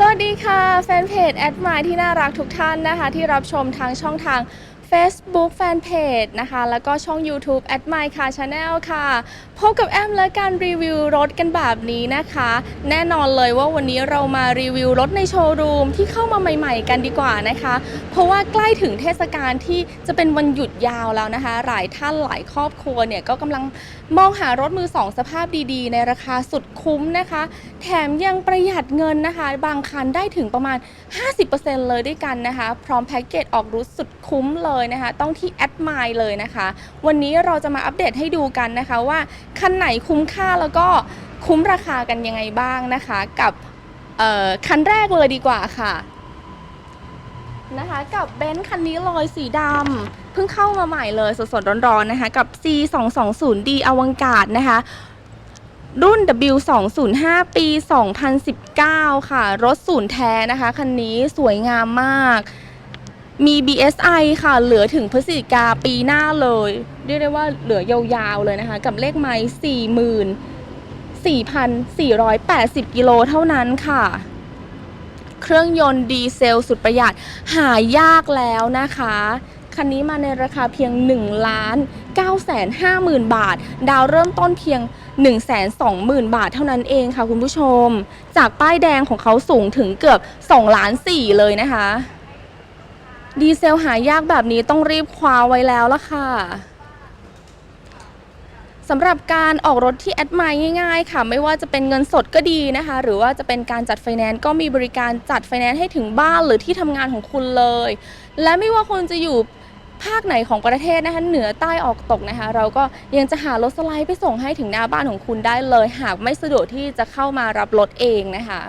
สวัสดีค่ะ แฟนเพจแอดมายที่น่ารักทุกท่านนะคะ ที่รับชมทางช่องทาง Facebook Fanpage นะคะ แล้วก็ช่อง YouTube a d m y c a r Channel ค่ะ พบกับแอมและการรีวิวรถกันแบบนี้นะคะ แน่นอนเลยว่าวันนี้เรามารีวิวรถในโชว์รูมที่เข้ามาใหม่ ๆ กันดีกว่านะคะ เพราะว่าใกล้ถึงเทศกาลที่จะเป็นวันหยุดยาวแล้วนะคะ หลายท่านหลายครอบครัวเนี่ยก็กำลังมองหารถมือสองสภาพดีๆ ในราคาสุดคุ้มนะคะ แถมยังประหยัดเงินนะคะ บางคันได้ถึงประมาณ 50%เลยด้วยกันนะคะ พร้อมแพ็กเกจออกรูทสุดคุ้มเลยนะคะ ต้องที่แอดม e เลยนะคะ วันนี้เราจะมาอัปเดตให้ดูกันนะคะว่าคันไหนคุ้มค่าแล้วก็คุ้มราคากันยังไงบ้างนะคะ กับคันแรกเลยดีกว่าค่ะนะคะกับเบนซ์คันนี้เลยสีดำเพิ่งเข้ามาใหม่เลยสดๆร้อนๆนะคะ กับ C 2 2 0 D อวังกาดนะคะ รุ่น W 2 0 5ปี 2019 ค่ะ รถศูนย์แท้นะคะ คันนี้สวยงามมาก มี BSI ค่ะ เหลือถึงพฤศจิกาปีหน้าเลย เรียกได้ว่าเหลือยาวๆเลยนะคะ กับเลขไม้44,480 กิโลเท่านั้นค่ะ เครื่องยนต์ดีเซลสุดประหยัดหายากแล้วนะคะ คันนี้มาในราคาเพียง 1 ล้าน9แสน5หมื่นบาท ดาวเริ่มต้นเพียง 1 2 0 0 0 0 บาทเท่านั้นเองค่ะคุณผู้ชม จากป้ายแดงของเขาสูงถึงเกือบ 2 ล้าน4เลยนะคะ ดีเซลหายากแบบนี้ต้องรีบคว้าไว้แล้วล่ะค่ะสำหรับการออกรถที่แอดไมล์ง่ายๆ ค่ะ ไม่ว่าจะเป็นเงินสดก็ดีนะคะ หรือว่าจะเป็นการจัดไฟแนนซ์ก็มีบริการจัดไฟแนนซ์ให้ถึงบ้านหรือที่ทำงานของคุณเลย และไม่ว่าคุณจะอยู่ภาคไหนของประเทศนะคะเหนือใต้ออกตกนะคะ เราก็ยังจะหารถสไลด์ไปส่งให้ถึงหน้าบ้านของคุณได้เลย หากไม่สะดวกที่จะเข้ามารับรถเองนะคะ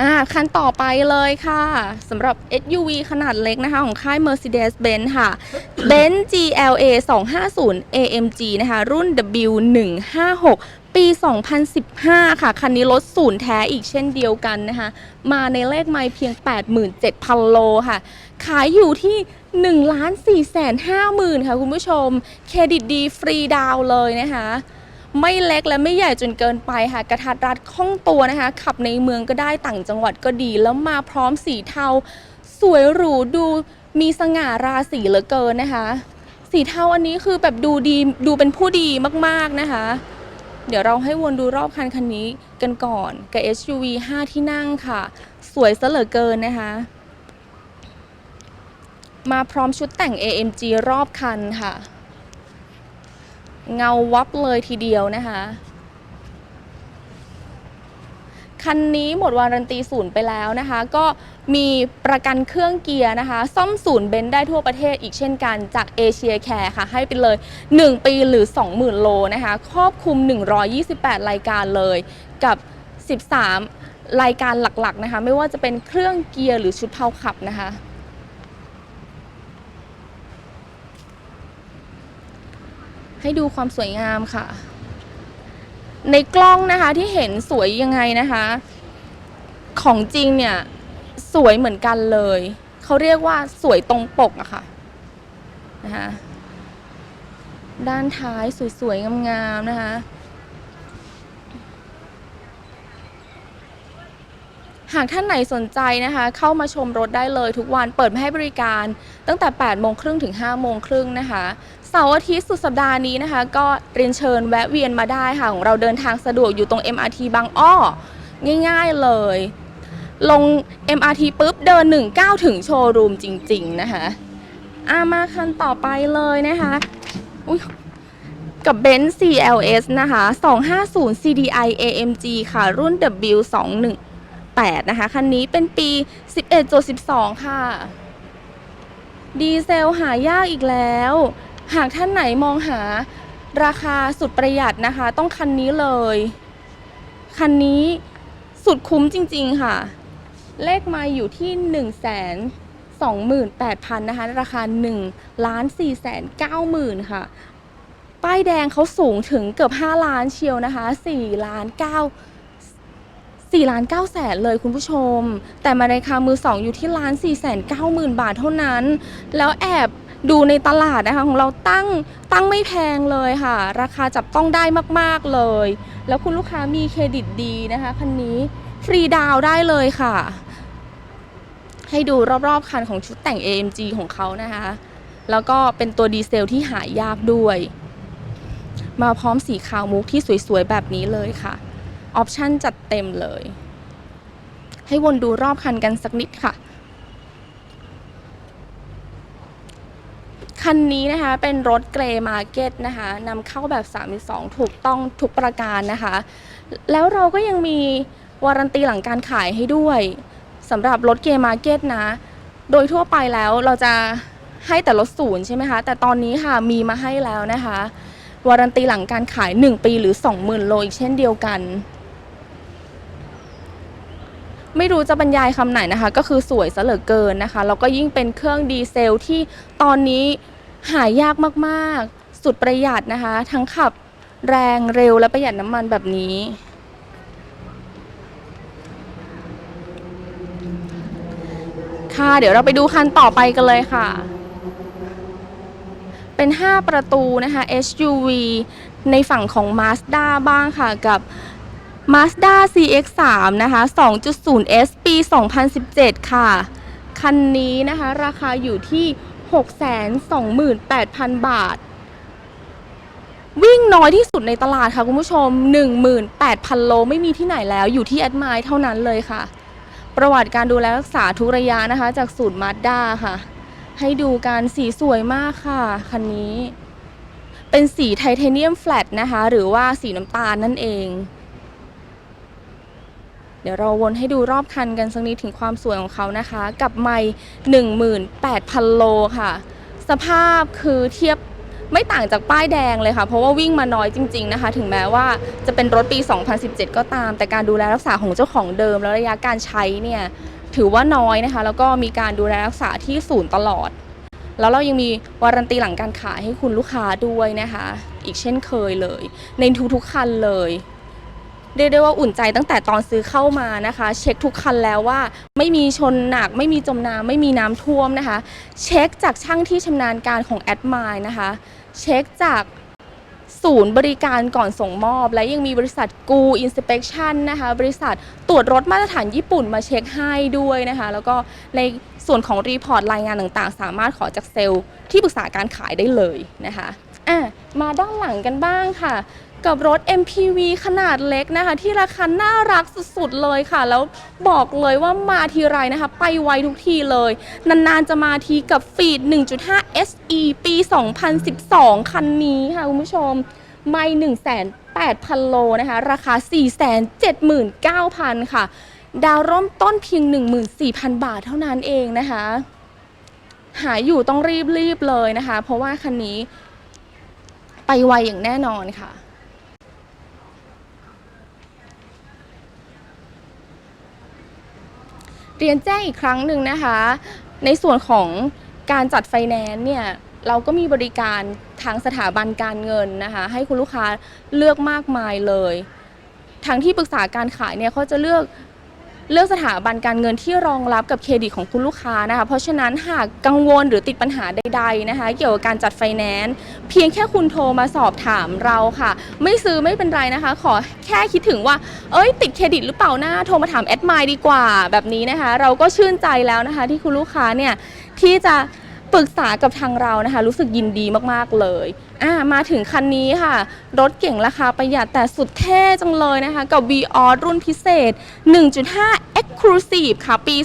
อ่าคันต่อไปเลยค่ะสำหรับ SUV ขนาดเล็กนะคะ ของค่าย Mercedes-Benz ค่ะ Benz GLA 250 AMG นะคะ รุ่น W156 ปี 2015 ค่ะ คันนี้รถศูนย์แท้อีกเช่นเดียวกันนะคะ มาในเลขไมล์เพียง 87,000 โลค่ะ ขายอยู่ที่1ล้าน4แสน5หมื่นค่ะคุณผู้ชม เครดิตดีฟรีดาวเลยนะคะ ไม่เล็กและไม่ใหญ่จนเกินไปค่ะ กระทัดรัดคล่องตัวนะคะ ขับในเมืองก็ได้ต่างจังหวัดก็ดี แล้วมาพร้อมสีเทา สวยหรูดูมีสง่าราศีเหลือเกินนะคะ สีเทาอันนี้คือแบบดูดีดูเป็นผู้ดีมากๆนะคะ เดี๋ยวเราให้วนดูรอบคันคันนี้กันก่อนกับ SUV 5 ที่นั่งค่ะ สวยซะเหลือเกินนะคะ มาพร้อมชุดแต่ง AMG รอบคันค่ะ เงาวับเลยทีเดียวนะคะ คันนี้หมดวารันตีศูนย์ไปแล้วนะคะ ก็มีประกันเครื่องเกียร์นะคะ ซ่อมศูนย์เบนซ์ได้ทั่วประเทศอีกเช่นกันจากเอเชียแคร์ค่ะ ให้ไปเลย 1 ปีหรือ 20,000 โลนะคะ ครอบคลุม 128 รายการเลยกับ 13 รายการหลักๆนะคะ ไม่ว่าจะเป็นเครื่องเกียร์หรือชุดเพาขับนะคะ ให้ดูความสวยงามค่ะ ในกล้องนะคะที่เห็นสวยยังไงนะคะ ของจริงเนี่ย สวยเหมือนกันเลย เขาเรียกว่าสวยตรงปกอะค่ะนะคะด้านท้ายสวยๆงามๆนะคะ หากท่านไหนสนใจนะคะ เข้ามาชมรถได้เลยทุกวันเปิดให้บริการตั้งแต่ 8 โมงครึ่งถึง 5 โมงครึ่งนะคะเสาร์อาทิตย์สุดสัปดาห์นี้นะคะ ก็เรียนเชิญแวะเวียนมาได้ค่ะ ของเราเดินทางสะดวกอยู่ตรง MRT บางอ้อ ง่ายๆเลย ลง MRT ปุ๊บ เดิน 19 ถึงโชว์รูมจริง ๆ นะคะอามาคันต่อไปเลยนะคะอุ๊ยกับ Benz CLS นะคะ 250 CDI AMG ค่ะ รุ่น W21 นะคะ คันนี้เป็นปี 11.12 ค่ะ ดีเซลหายากอีกแล้ว หากท่านไหนมองหาราคาสุดประหยัดนะคะ ต้องคันนี้เลย คันนี้สุดคุ้มจริงๆค่ะ เลขมาอยู่ที่1 2 8 0 0 0นะคะราคา1ล้าน4แสน9หมื่นค่ะ ป้ายแดงเขาสูงถึงเกือบ 5 ล้านเชียวนะคะ4ล้าน9 4ล้าน9แสนเลยคุณผู้ชม แต่มาในคามือ 2 อยู่ที่ล้าน4แสน9หมื่นบาทเท่านั้น แล้วแอบดูในตลาดนะคะของเราตั้งตั้งไม่แพงเลยค่ะ ราคาจับต้องได้มากๆเลย แล้วคุณลูกค้ามีเครดิตดีนะคะคันนี้ฟรีดาวได้เลยค่ะ ให้ดูรอบๆคันของชุดแต่ง AMG ของเขานะคะ แล้วก็เป็นตัวดีเซลที่หายากด้วย มาพร้อมสีขาวมุกที่สวยๆแบบนี้เลยค่ะ ออปชั่นจัดเต็มเลย ให้วนดูรอบคันกันสักนิดค่ะ คันนี้นะคะเป็นรถเกรย์มาร์เก็ตนะคะนำเข้าแบบ 32 ถูกต้องทุกประการนะคะ แล้วเราก็ยังมีวารันตีหลังการขายให้ด้วยสำหรับรถเกรย์มาร์เก็ตนะ โดยทั่วไปแล้วเราจะให้แต่รถศูนย์ใช่ไหมคะ แต่ตอนนี้ค่ะมีมาให้แล้วนะคะวารันตีหลังการขาย 1 ปีหรือ 20,000 โลอีกเช่นเดียวกัน ไม่รู้จะบรรยายคำไหนนะคะ ก็คือสวยเหลือเกินนะคะแล้วก็ยิ่งเป็นเครื่องดีเซลที่ตอนนี้หายากมากๆ สุดประหยัดนะคะ ทั้งขับแรงเร็วและประหยัดน้ำมันแบบนี้ ค่ะ เดี๋ยวเราไปดูคันต่อไปกันเลยค่ะ เป็น 5 ประตูนะคะ SUV ในฝั่งของ Mazda บ้างค่ะกับ Mazda CX-3 นะคะ 2.0S ปี 2017 ค่ะ คันนี้นะคะราคาอยู่ที่ 628,000 บาท วิ่งน้อยที่สุดในตลาดค่ะคุณผู้ชม 18,000 โลไม่มีที่ไหนแล้วอยู่ที่แอดไมล์เท่านั้นเลยค่ะ ประวัติการดูแลรักษาทุกระยะนะคะ จากสูตร Mazda ค่ะ ให้ดูการสีสวยมากค่ะ คันนี้ เป็นสีไทเทเนียมแฟลตนะคะ หรือว่าสีน้ำตาลนั่นเอง เดี๋ยวเราวนให้ดูรอบคันกันสักนิดถึงความสวยของเขานะคะ กับไม่18,000 โลค่ะ สภาพคือเทียบไม่ต่างจากป้ายแดงเลยค่ะ เพราะว่าวิ่งมาน้อยจริง ๆนะคะ ถึงแม้ว่าจะเป็นรถปี 2017 ก็ตาม แต่การดูแลรักษาของเจ้าของเดิม และระยะการใช้เนี่ยถือว่าน้อยนะคะ แล้วก็มีการดูแลรักษาที่ศูนย์ตลอด แล้วเรายังมีวารันตีหลังการขายให้คุณลูกค้าด้วยนะคะ อีกเช่นเคยเลย ในทุกๆคันเลย เรียกได้ว่าอุ่นใจตั้งแต่ตอนซื้อเข้ามานะคะ เช็คทุกคันแล้วว่าไม่มีชนหนัก ไม่มีจมน้ำไม่มีน้ำท่วมนะคะ เช็คจากช่างที่ชำนาญการของแอดมายนะคะ เช็คจากศูนย์บริการก่อนส่งมอบ และยังมีบริษัทกูอินสเป t ชันนะคะ บริษัทตรวจรถมาตรฐานญี่ปุ่นมาเช็คให้ด้วยนะคะ แล้วก็ในส่วนของรีพอร์ตรายงานต่างๆ สามารถขอจากเซลล์ที่ปรึกษาการขายได้เลยนะคะอะมาด้านหลังกันบ้างค่ะ กับรถ MPV ขนาดเล็กนะคะ ที่ราคาน่ารักสุดๆเลยค่ะ แล้วบอกเลยว่ามาทีไรนะคะ ไปไวทุกทีเลย นานๆจะมาทีกับฟีด 1.5 SE ปี 2012 คันนี้ค่ะคุณผู้ชม ไม่1,800,000โลนะคะ ราคา 479,000 ค่ะ ดาวร่มต้นเพียง 14,000 บาทเท่านั้นเองนะคะ หาอยู่ต้องรีบๆเลยนะคะ เพราะว่าคันนี้ไปไวอย่างแน่นอนค่ะ เรียนแจ้งอีกครั้งหนึ่งนะคะ ในส่วนของการจัดไฟแนนซ์เนี่ยเราก็มีบริการทางสถาบันการเงินนะคะ ให้คุณลูกค้าเลือกมากมายเลย ทางที่ปรึกษาการขายเนี่ยเขาจะเลือก เลือกสถาบันการเงินที่รองรับกับเครดิตของคุณลูกค้านะคะ เพราะฉะนั้นหากกังวลหรือติดปัญหาใด ๆนะคะ เกี่ยวกับการจัดไฟแนนซ์เพียงแค่คุณโทรมาสอบถามเราค่ะ ไม่ซื้อไม่เป็นไรนะคะ ขอแค่คิดถึงว่า เอ้ย ติดเครดิตหรือเปล่านะโทรมาถามแอดไมดีกว่าแบบนี้นะคะ เราก็ชื่นใจแล้วนะคะ ที่คุณลูกค้าเนี่ยที่จะ ปรึกษากับทางเรานะคะ รู้สึกยินดีมากๆเลยอ่ามาถึงคันนี้ค่ะ รถเก่งราคาประหยัดแต่สุดเท่จังเลยนะคะ กับ v ีออรุ่นพิเศษ 1.5 Exclusive ค่ะ ปี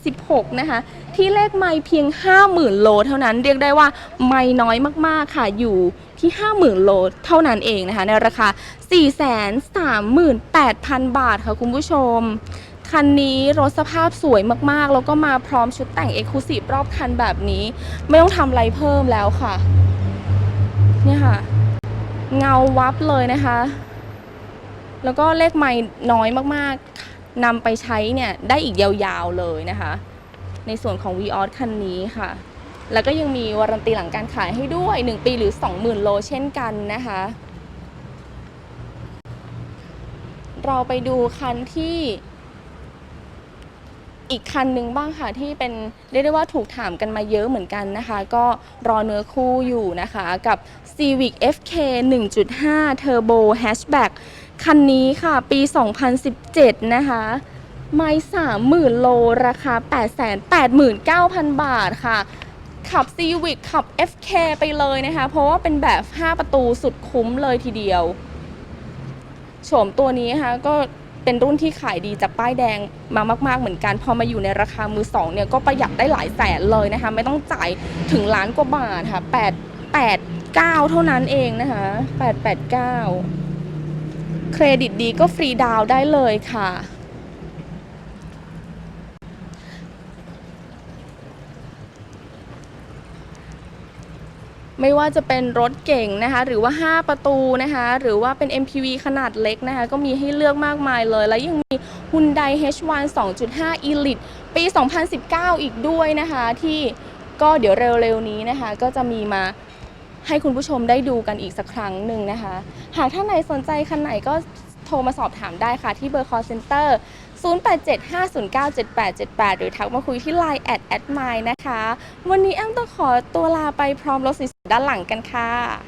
2016 นะคะ ที่เลขไม่เพียง 50,000 โลเท่านั้นเรียกได้ว่าไม่น้อยมากๆค่ะอยู่ที่ 50,000 โลเท่านั้นเองนะคะ ในราคา 438,000 บาทค่ะคุณผู้ชม คันนี้รถสภาพสวยมากๆ แล้วก็มาพร้อมชุดแต่ง e x c l u s i v e รอบคันแบบนี้ ไม่ต้องทำอะไรเพิ่มแล้วค่ะ เนี่ยค่ะ เงาวับเลยนะคะ แล้วก็เลขไม่น้อยมากๆนำไปใช้เนี่ยได้อีกยาวๆเลยนะคะ ในส่วนของ v ีออคันนี้ค่ะ แล้วก็ยังมีวารันตีหลังการขายให้ด้วย 1 ปีหรือ 20,000 โลเช่นกันนะคะเราไปดูคันที่ อีกคันหนึ่งบ้างค่ะที่เป็นเรียกได้ว่าถูกถามกันมาเยอะเหมือนกันนะคะ ก็รอเนื้อคู่อยู่นะคะกับ Civic FK 1.5 Turbo Hatchback คันนี้ค่ะ ปี 2017 นะคะไม่30,000โลราคา 889,000 บาทค่ะ ขับ Civic ขับ FK ไปเลยนะคะ เพราะว่าเป็นแบบ 5 ประตูสุดคุ้มเลยทีเดียวโฉมตัวนี้นะคะก็ เป็นรุ่นที่ขายดีจากป้ายแดงมามากๆเหมือนกัน พอมาอยู่ในราคามือสองเนี่ยก็ประหยัดได้หลายแสนเลยนะคะ ไม่ต้องจ่ายถึงล้านกว่าบาทค่ะแปดแปดเก้าเท่านั้นเองนะคะแปดแปดเก้าเครดิตดีก็ฟรีดาวได้เลยค่ะ ไม่ว่าจะเป็นรถเก่งนะคะหรือว่า 5 ประตูนะคะหรือว่าเป็น MPV ขนาดเล็กนะคะก็มีให้เลือกมากมายเลย และยังมี Hyundai H1 2.5 Elite ปี 2019 อีกด้วยนะคะที่ก็เดี๋ยวเร็วๆนี้นะคะก็จะมีมาให้คุณผู้ชมได้ดูกันอีกสักครั้งหนึ่งนะคะ หากท่านไหนสนใจคันไหนก็โทรมาสอบถามได้ค่ะที่เบอร์ call center 0875097878 หรือทักมาคุยที่ Line แอดแอดไมนะคะ วันนี้แอมต้องขอตัวลาไปพร้อมรถสวยๆ ด้านหลังกันค่ะ